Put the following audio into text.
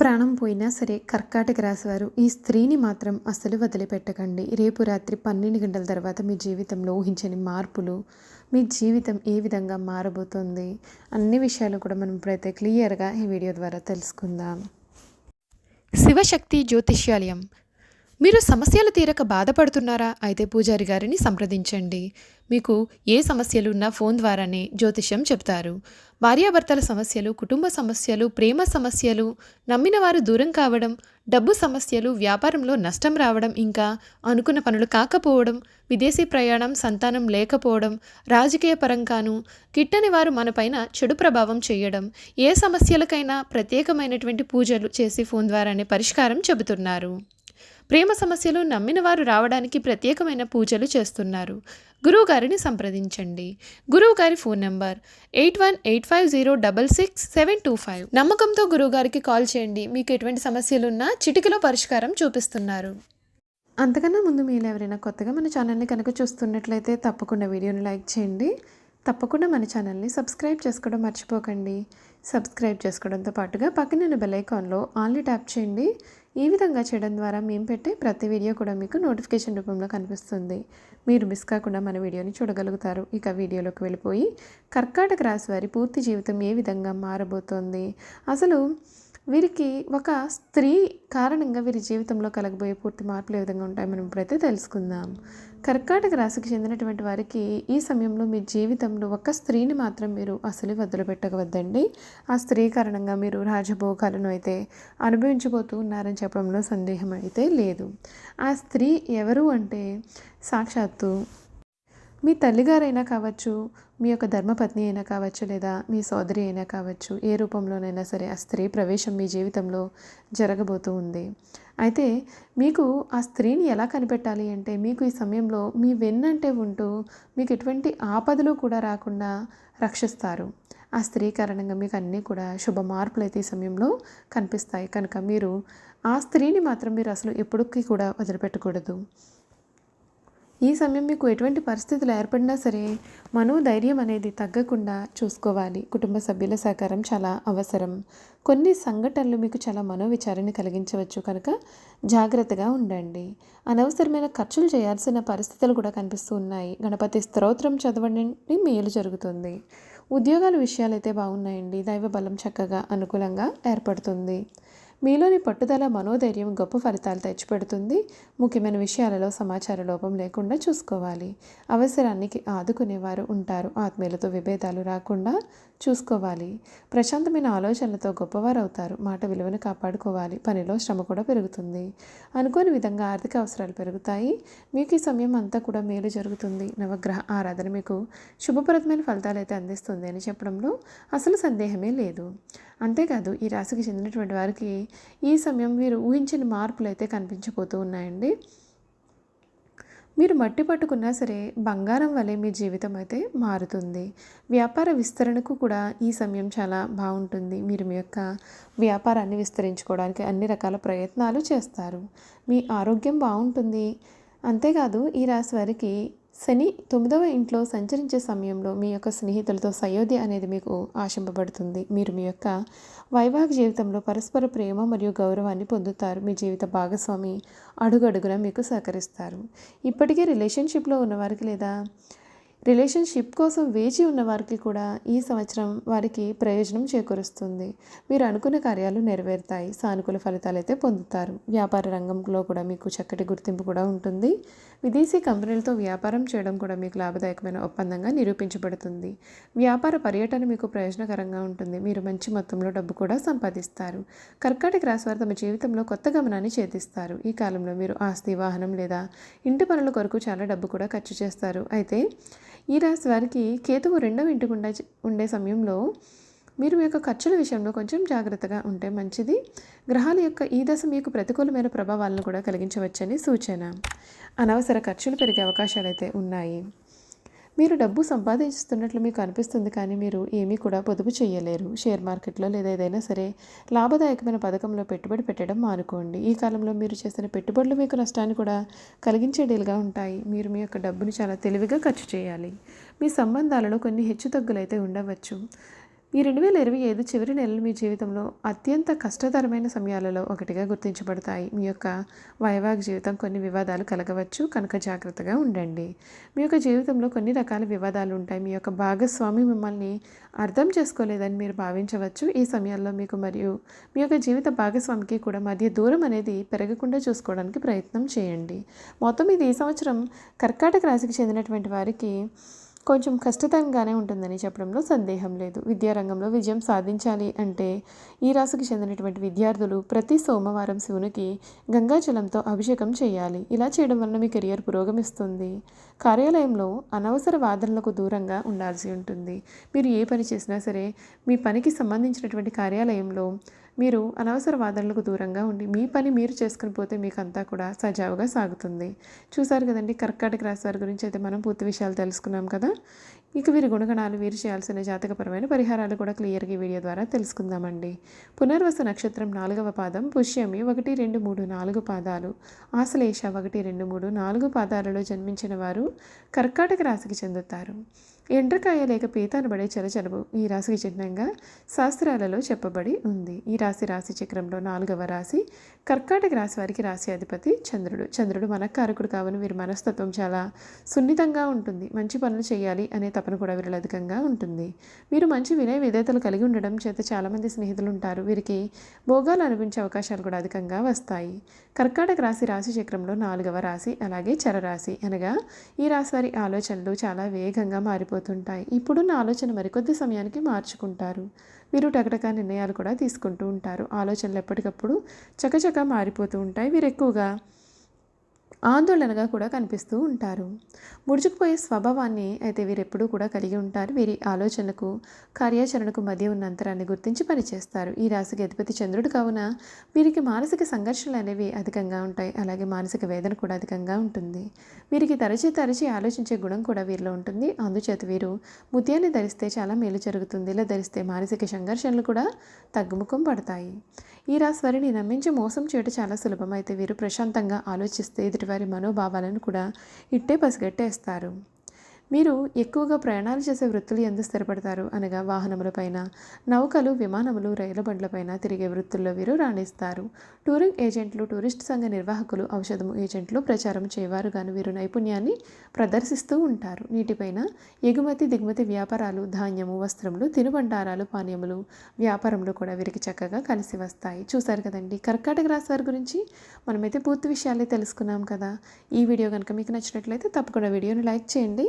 ప్రాణం పోయినా సరే కర్కాటక రాశివారు ఈ స్త్రీని మాత్రం అస్సలు వదిలిపెట్టకండి. రేపు రాత్రి పన్నెండు గంటల తర్వాత మీ జీవితంలో ఊహించని మార్పులు మీ జీవితం ఏ విధంగా మారబోతుంది అన్ని విషయాలు కూడా మనం ఇప్పుడైతే క్లియర్గా ఈ వీడియో ద్వారా తెలుసుకుందాం. శివశక్తి జ్యోతిష్యాలయం. మీరు సమస్యలు తీరక బాధపడుతున్నారా? అయితే పూజారి గారిని సంప్రదించండి. మీకు ఏ సమస్యలు ఉన్నా ఫోన్ ద్వారానే జ్యోతిష్యం చెప్తారు. భార్యాభర్తల సమస్యలు కుటుంబ సమస్యలు ప్రేమ సమస్యలు నమ్మిన వారు దూరం కావడం డబ్బు సమస్యలు వ్యాపారంలో నష్టం రావడం ఇంకా అనుకున్న పనులు కాకపోవడం విదేశీ ప్రయాణం సంతానం లేకపోవడం రాజకీయ పరంగాను కిట్టని వారు మనపైన చెడు ప్రభావం చేయడం ఏ సమస్యలకైనా ప్రత్యేకమైనటువంటి పూజలు చేసి ఫోన్ ద్వారానే పరిష్కారం చెబుతున్నారు. ప్రేమ సమస్యలు నమ్మిన వారు రావడానికి ప్రత్యేకమైన పూజలు చేస్తున్నారు. గురువుగారిని సంప్రదించండి. గురువుగారి phone number eight one eight five zero double six seven two five. నమ్మకంతో గురువుగారికి కాల్ చేయండి. మీకు ఎటువంటి సమస్యలున్నా చిటికలో పరిష్కారం చూపిస్తున్నారు. అంతకన్నా ముందు మీరు ఎవరైనా కొత్తగా మన ఛానల్ని కనుక చూస్తున్నట్లయితే తప్పకుండా వీడియోని లైక్ చేయండి. తప్పకుండా మన ఛానల్ని సబ్స్క్రైబ్ చేసుకోవడం మర్చిపోకండి. సబ్స్క్రైబ్ చేసుకోవడంతో పాటుగా పక్కనున్న బెల్ ఐకాన్లో ఆన్లీ ట్యాప్ చేయండి. ఈ విధంగా చేయడం ద్వారా మేము పెట్టే ప్రతి వీడియో కూడా మీకు నోటిఫికేషన్ రూపంలో కనిపిస్తుంది. మీరు మిస్ కాకుండా మన వీడియోని చూడగలుగుతారు. ఇక వీడియోలోకి వెళ్ళిపోయి కర్కాటక రాశి వారి పూర్తి జీవితం ఏ విధంగా మారబోతోంది? అసలు వీరికి ఒక స్త్రీ కారణంగా వీరి జీవితంలో కలగబోయే పూర్తి మార్పులు ఏ విధంగా ఉంటాయి మనం ఇప్పుడైతే తెలుసుకుందాం. కర్కాటక రాశికి చెందినటువంటి వారికి ఈ సమయంలో మీ జీవితంలో ఒక స్త్రీని మాత్రం మీరు అసలు వదిలిపెట్టకవద్దండి ఆ స్త్రీ కారణంగా మీరు రాజభోగాలను అయితే అనుభవించబోతూ ఉన్నారని చెప్పడంలో సందేహం అయితే లేదు. ఆ స్త్రీ ఎవరు అంటే సాక్షాత్తు మీ తల్లిగారైనా కావచ్చు మీ యొక్క ధర్మపత్ని అయినా కావచ్చు లేదా మీ సోదరి అయినా కావచ్చు ఏ రూపంలోనైనా సరే ఆ స్త్రీ ప్రవేశం మీ జీవితంలో జరగబోతూ ఉంది. అయితే మీకు ఆ స్త్రీని ఎలా కనిపెట్టాలి అంటే మీకు ఈ సమయంలో మీ వెన్నంటే ఉంటూ మీకు ఎటువంటి ఆపదలు కూడా రాకుండా రక్షిస్తారు. ఆ స్త్రీ కారణంగా మీకు అన్నీ కూడా శుభ మార్పులు అయితే ఈ సమయంలో కనిపిస్తాయి. కనుక మీరు ఆ స్త్రీని మాత్రం మీరు అసలు ఎప్పటికీ కూడా వదిలిపెట్టకూడదు. ఈ సమయం మీకు ఎటువంటి పరిస్థితులు ఏర్పడినా సరే మనోధైర్యం అనేది తగ్గకుండా చూసుకోవాలి. కుటుంబ సభ్యుల సహకారం చాలా అవసరం. కొన్ని సంఘటనలు మీకు చాలా మనోవిచారణ కలిగించవచ్చు కనుక జాగ్రత్తగా ఉండండి. అనవసరమైన ఖర్చులు చేయాల్సిన పరిస్థితులు కూడా కనిపిస్తూ ఉన్నాయి. గణపతి స్తోత్రం చదవండి మేలు జరుగుతుంది. ఉద్యోగాల విషయాలైతే బాగున్నాయండి. దైవ బలం చక్కగా అనుకూలంగా ఏర్పడుతుంది. మీలోని పట్టుదల మనోధైర్యం గొప్ప ఫలితాలు తెచ్చిపెడుతుంది. ముఖ్యమైన విషయాలలో సమాచార లోపం లేకుండా చూసుకోవాలి. అవసరానికి ఆదుకునేవారు ఉంటారు. ఆత్మీయులతో విభేదాలు రాకుండా చూసుకోవాలి. ప్రశాంతమైన ఆలోచనలతో గొప్పవారు అవుతారు మాట విలువను కాపాడుకోవాలి. పనిలో శ్రమ కూడా పెరుగుతుంది. అనుకోని విధంగా ఆర్థిక అవసరాలు పెరుగుతాయి. మీకు ఈ సమయం అంతా కూడా మేలు జరుగుతుంది. నవగ్రహ ఆరాధన మీకు శుభప్రదమైన ఫలితాలు అయితే అందిస్తుంది అని చెప్పడంలో అసలు సందేహమే లేదు. అంతేకాదు ఈ రాశికి చెందినటువంటి వారికి ఈ సమయం వీరు ఊహించిన మార్పులు అయితే కనిపించబోతూ ఉన్నాయండి. మీరు మట్టి పట్టుకున్నా సరే బంగారం వలె మీ జీవితం అయితే మారుతుంది. వ్యాపార విస్తరణకు కూడా ఈ సమయం చాలా బాగుంటుంది. మీరు మీ యొక్క వ్యాపారాన్ని విస్తరించుకోవడానికి అన్ని రకాల ప్రయత్నాలు చేస్తారు. మీ ఆరోగ్యం బాగుంటుంది. అంతేకాదు ఈ రాశి వారికి శని తొమ్మిదవ ఇంట్లో సంచరించే సమయంలో మీ యొక్క స్నేహితులతో సయోధ్య అనేది మీకు ఆశింపబడుతుంది. మీరు మీ యొక్క వైవాహిక జీవితంలో పరస్పర ప్రేమ మరియు గౌరవాన్ని పొందుతారు. మీ జీవిత భాగస్వామి అడుగడుగున మీకు సహకరిస్తారు. ఇప్పటికే రిలేషన్షిప్లో ఉన్నవారికి లేదా రిలేషన్షిప్ కోసం వేచి ఉన్న వారికి కూడా ఈ సంవత్సరం వారికి ప్రయోజనం చేకూరుస్తుంది. మీరు అనుకున్న కార్యాలు నెరవేరుతాయి. సానుకూల ఫలితాలు అయితే పొందుతారు. వ్యాపార రంగంలో కూడా మీకు చక్కటి గుర్తింపు కూడా ఉంటుంది. విదేశీ కంపెనీలతో వ్యాపారం చేయడం కూడా మీకు లాభదాయకమైన ఒప్పందంగా నిరూపించబడుతుంది. వ్యాపార పర్యటన మీకు ప్రయోజనకరంగా ఉంటుంది. మీరు మంచి మొత్తంలో డబ్బు కూడా సంపాదిస్తారు. కర్కాటక రాశి వారు తమ జీవితంలో కొత్త గమనాన్ని చేతిస్తారు. ఈ కాలంలో మీరు ఆస్తి వాహనం లేదా ఇంటి పనుల కొరకు చాలా డబ్బు కూడా ఖర్చు చేస్తారు. అయితే ఈ రాశి వారికి కేతువు రెండవ ఇంటి గుండా ఉండే సమయంలో మీరు మీ యొక్క ఖర్చుల విషయంలో కొంచెం జాగ్రత్తగా ఉంటే మంచిది. గ్రహాల యొక్క ఈ దశ మీకు ప్రతికూలమైన ప్రభావాలను కూడా కలిగించవచ్చని సూచన. అనవసర ఖర్చులు పెరిగే అవకాశాలు అయితే ఉన్నాయి. మీరు డబ్బు సంపాదిస్తున్నట్లు మీకు అనిపిస్తుంది కానీ మీరు ఏమీ కూడా పొదుపు చేయలేరు. షేర్ మార్కెట్లో లేదా ఏదైనా సరే లాభదాయకమైన పథకంలో పెట్టుబడి పెట్టడం మానుకోండి. ఈ కాలంలో మీరు చేసిన పెట్టుబడులు మీకు నష్టాన్ని కూడా కలిగించే డీల్గా ఉంటాయి. మీరు మీ యొక్క డబ్బుని చాలా తెలివిగా ఖర్చు చేయాలి. మీ సంబంధాలలో కొన్ని హెచ్చుతగ్గులైతే ఉండవచ్చు. ఈ రెండు వేల ఇరవై ఐదు చివరి నెలలు మీ జీవితంలో అత్యంత కష్టతరమైన సమయాలలో ఒకటిగా గుర్తించబడతాయి. మీ యొక్క వైవాహిక జీవితం కొన్ని వివాదాలు కలగవచ్చు. కనుక జాగ్రత్తగా ఉండండి. మీ యొక్క జీవితంలో కొన్ని రకాల వివాదాలు ఉంటాయి. మీ యొక్క భాగస్వామి మిమ్మల్ని అర్థం చేసుకోలేదని మీరు భావించవచ్చు. ఈ సమయాల్లో మీకు మరియు మీ యొక్క జీవిత భాగస్వామికి కూడా మధ్య దూరం అనేది పెరగకుండా చూసుకోవడానికి ప్రయత్నం చేయండి. మొత్తం ఇది ఈ సంవత్సరం కర్కాటక రాశికి చెందినటువంటి వారికి కొంచెం కష్టతరంగానే ఉంటుందని చెప్పడంలో సందేహం లేదు. విద్యారంగంలో విజయం సాధించాలి అంటే ఈ రాశికి చెందినటువంటి విద్యార్థులు ప్రతి సోమవారం శివునికి గంగాజలంతో అభిషేకం చేయాలి. ఇలా చేయడం వలన మీ కెరియర్ పురోగమిస్తుంది. కార్యాలయంలో అనవసర వాదనలకు దూరంగా ఉండాల్సి ఉంటుంది. మీరు ఏ పని చేసినా సరే మీ పనికి సంబంధించినటువంటి కార్యాలయంలో మీరు అనవసర వాదనలకు దూరంగా ఉండి మీ పని మీరు చేసుకుని పోతే మీకు అంతా కూడా సజావుగా సాగుతుంది. చూసారు కదండి కర్కాటక రాశి వారి గురించి అయితే మనం పూర్తి విషయాలు తెలుసుకున్నాం కదా. ఇక వీరి గుణగణాలు వీరు చేయాల్సిన జాతకపరమైన పరిహారాలు కూడా క్లియర్గా ఈ వీడియో ద్వారా తెలుసుకుందామండి. పునర్వసు నక్షత్రం నాలుగవ పాదం పుష్యమి ఒకటి రెండు మూడు నాలుగు పాదాలు ఆశ్లేష ఒకటి రెండు మూడు నాలుగు పాదాలలో జన్మించిన వారు కర్కాటక రాశికి చెందుతారు. ఎండ్రకాయ లేక పీత అనబడే ఈ రాశికి చిహ్నంగా శాస్త్రాలలో చెప్పబడి ఉంది. ఈ రాశి రాశి చక్రంలో నాలుగవ రాశి కర్కాటక రాశి వారికి రాశి అధిపతి చంద్రుడు. చంద్రుడు మనకారకుడు కావని వీరి మనస్తత్వం చాలా సున్నితంగా ఉంటుంది. మంచి పనులు చేయాలి అనే తపన కూడా వీరిలో అధికంగా ఉంటుంది. వీరు మంచి వినయ విధేతలు కలిగి ఉండడం చేత చాలామంది స్నేహితులు ఉంటారు. వీరికి భోగాలు అనిపించే అవకాశాలు కూడా అధికంగా వస్తాయి. కర్కాటక రాశి రాశి చక్రంలో నాలుగవ రాశి అలాగే చరరాశి అనగా ఈ రాశి వారి ఆలోచనలు చాలా వేగంగా మారిపోతుంటాయి. ఇప్పుడున్న ఆలోచన మరికొద్ది సమయానికి మార్చుకుంటారు. వీరు టకటక నిర్ణయాలు కూడా తీసుకుంటూ ఉంటారు. ఆలోచనలు ఎప్పటికప్పుడు చకచక మారిపోతూ ఉంటాయి. వీరు ఎక్కువగా ఆందోళనగా కూడా కనిపిస్తూ ఉంటారు. ముడుచుకుపోయే స్వభావాన్ని అయితే వీరెప్పుడూ కూడా కలిగి ఉంటారు. వీరి ఆలోచనకు కార్యాచరణకు మధ్య ఉన్న అంతరాన్ని గుర్తించి పనిచేస్తారు. ఈ రాశికి అధిపతి చంద్రుడు కావున వీరికి మానసిక సంఘర్షణలు అనేవి అధికంగా ఉంటాయి. అలాగే మానసిక వేదన కూడా అధికంగా ఉంటుంది. వీరికి తరచి తరచి ఆలోచించే గుణం కూడా వీరిలో ఉంటుంది. అందుచేత వీరు ముత్యాన్ని ధరిస్తే చాలా మేలు జరుగుతుంది. ఇలా ధరిస్తే మానసిక సంఘర్షణలు కూడా తగ్గుముఖం పడతాయి. ఈ రాశివారిని నమ్మించి మోసం చేయడం చాలా సులభమైతే వీరు ప్రశాంతంగా ఆలోచిస్తే ఎదుటివారి మనోభావాలను కూడా ఇట్టే పసిగట్టేస్తారు. మీరు ఎక్కువగా ప్రయాణాలు చేసే వృత్తులు ఎందు స్థిరపడతారు? అనగా వాహనములపైన నౌకలు విమానములు రైలు బండ్లపైన తిరిగే వృత్తుల్లో వీరు రాణిస్తారు. టూరింగ్ ఏజెంట్లు టూరిస్ట్ సంఘ నిర్వాహకులు ఔషధము ఏజెంట్లు ప్రచారం చేయవారు గాను వీరు నైపుణ్యాన్ని ప్రదర్శిస్తూ ఉంటారు. నీటిపైన ఎగుమతి దిగుమతి వ్యాపారాలు ధాన్యము వస్త్రములు తినుబండారాలు పానీయములు వ్యాపారంలో కూడా వీరికి చక్కగా కలిసి వస్తాయి. చూశారు కదండి కర్కాటక రాశి వారి గురించి మనమైతే పూర్తి విషయాలే తెలుసుకున్నాం కదా. ఈ వీడియో కనుక మీకు నచ్చినట్లయితే తప్పకుండా వీడియోని లైక్ చేయండి.